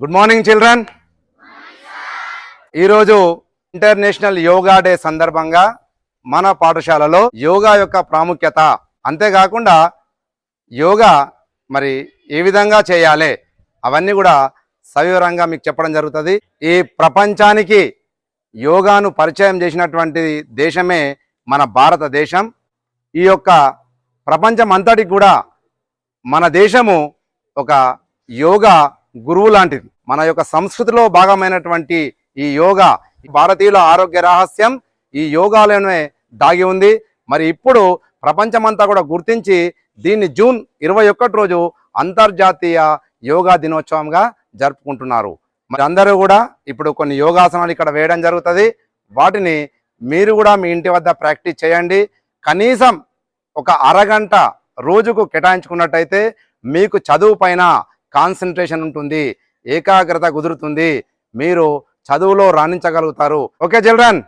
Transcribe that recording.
Good morning children ఈరోజు international yoga day సందర్భంగా మన పాఠశాలలో యోగా యొక్క ప్రాముఖ్యత. అంతేకాకుండా యోగా మరి ఏ విధంగా చేయాలి అవన్నీ కూడా సవివరంగా మీకు చెప్పడం జరుగుతుంది. ఈ ప్రపంచానికి యోగాను పరిచయం చేసినటువంటి దేశమే మన భారతదేశం. ఈ యొక్క ప్రపంచం అంతటికి కూడా మన దేశము ఒక యోగా గురువు లాంటిది. మన యొక్క సంస్కృతిలో భాగమైనటువంటి ఈ యోగా భారతీయుల ఆరోగ్య రహస్యం ఈ యోగాలోనే దాగి ఉంది. మరి ఇప్పుడు ప్రపంచమంతా కూడా గుర్తించి దీన్ని జూన్ ఇరవై ఒకటి రోజు అంతర్జాతీయ యోగా దినోత్సవంగా జరుపుకుంటున్నారు. మరి అందరూ కూడా ఇప్పుడు కొన్ని యోగాసనాలు ఇక్కడ వేయడం జరుగుతుంది. వాటిని మీరు కూడా మీ ఇంటి వద్ద ప్రాక్టీస్ చేయండి. కనీసం ఒక అరగంట రోజుకు కేటాయించుకున్నట్టయితే మీకు చదువు పైన కాన్సన్ట్రేషన్ ఉంటుంది ఏకాగ్రత కుదురుతుంది మీరు చదువులో రాణించగలుగుతారు. Okay children?